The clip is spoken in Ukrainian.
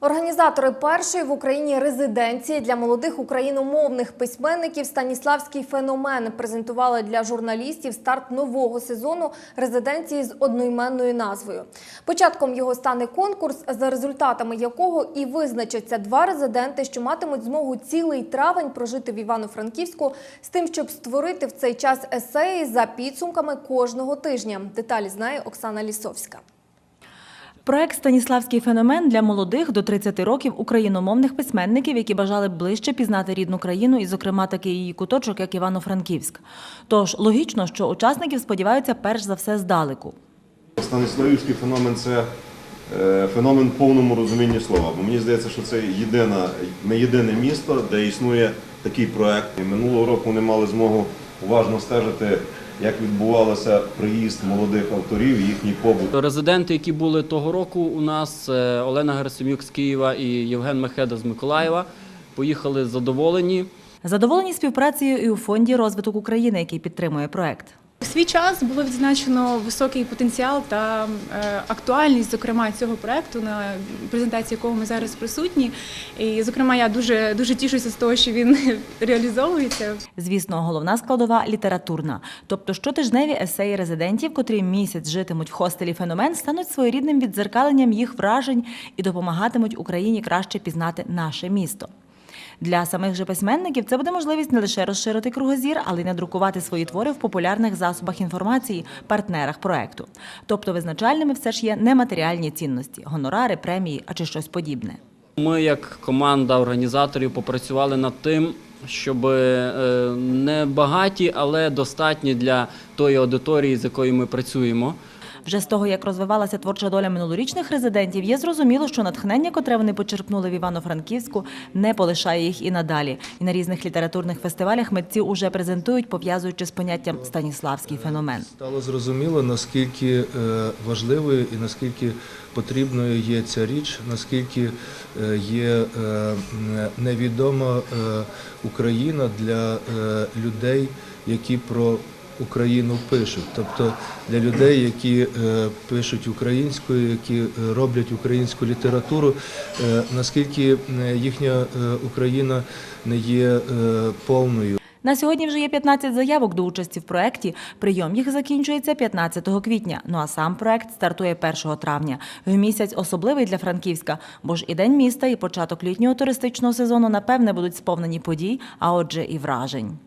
Організатори першої в Україні резиденції для молодих україномовних письменників Станіславський феномен презентували для журналістів старт нового сезону резиденції з одноіменною назвою. Початком його стане конкурс, за результатами якого і визначаться два резиденти, що матимуть змогу цілий травень прожити в Івано-Франківську з тим, щоб створити в цей час есеї за підсумками кожного тижня. Деталі знає Оксана Лісовська. Проект Станіславський феномен для молодих до 30 років україномовних письменників, які бажали ближче пізнати рідну країну і, зокрема, такий її куточок, як Івано-Франківськ. Тож логічно, що учасників сподіваються перш за все здалеку. Станіславівський феномен це е, феномен повному розумінні слова. Бо мені здається, що це єдина, не єдине місто, де існує такий проект. Минулого року вони мали змогу уважно стежити, як відбувався приїзд молодих авторів, їхній побут. Резиденти, які були того року, у нас е, Олена Герасимюк з Києва і Євген Мехеда з Миколаєва, поїхали задоволені. Задоволені співпрацею і у фонді розвиток України, який підтримує проект. У свій час було відзначено високий потенціал та е, актуальність, зокрема, цього проекту, на презентації якого ми зараз присутні. І, зокрема, я дуже дуже тішуся з того, що він реалізовується. Звісно, головна складова літературна. Тобто щотижневі есеї резидентів, котрі місяць житимуть в хостелі феномен, стануть своєрідним віддзеркаленням їх вражень і допомагатимуть Україні краще пізнати наше місто. Для самих же письменників це буде можливість не лише розширити кругозір, але й надрукувати свої твори в популярних засобах інформації, партнерах проекту. Тобто визначальними все ж є нематеріальні цінності гонорари, премії, а чи щось подібне. Ми, як команда організаторів, попрацювали над тим, щоб е, не багаті, але достатні для тої аудиторії, з якою ми працюємо. Вже з того, як розвивалася творча доля минулорічних резидентів, є зрозуміло, що натхнення, котре вони почерпнули в Івано-Франківську, не полишає їх і надалі. І на різних літературних фестивалях митці уже презентують, пов'язуючи з поняттям Станіславський феномен. Стало зрозуміло, наскільки е, важливою і наскільки потрібною є ця річ, наскільки е, є е, невідома Україна для людей, які про Україну пишуть, тобто для людей, які е, пишуть українською, які е, роблять українську літературу, е, наскільки їхня Україна не є повною. На сьогодні вже є 15 заявок до участі в проєкті. Прийом їх закінчується 15 квітня. Ну а сам проєкт стартує 1 травня. В місяць особливий для Франківська, бо ж і день міста, і початок літнього туристичного сезону напевне будуть сповнені подій, а отже, і вражень.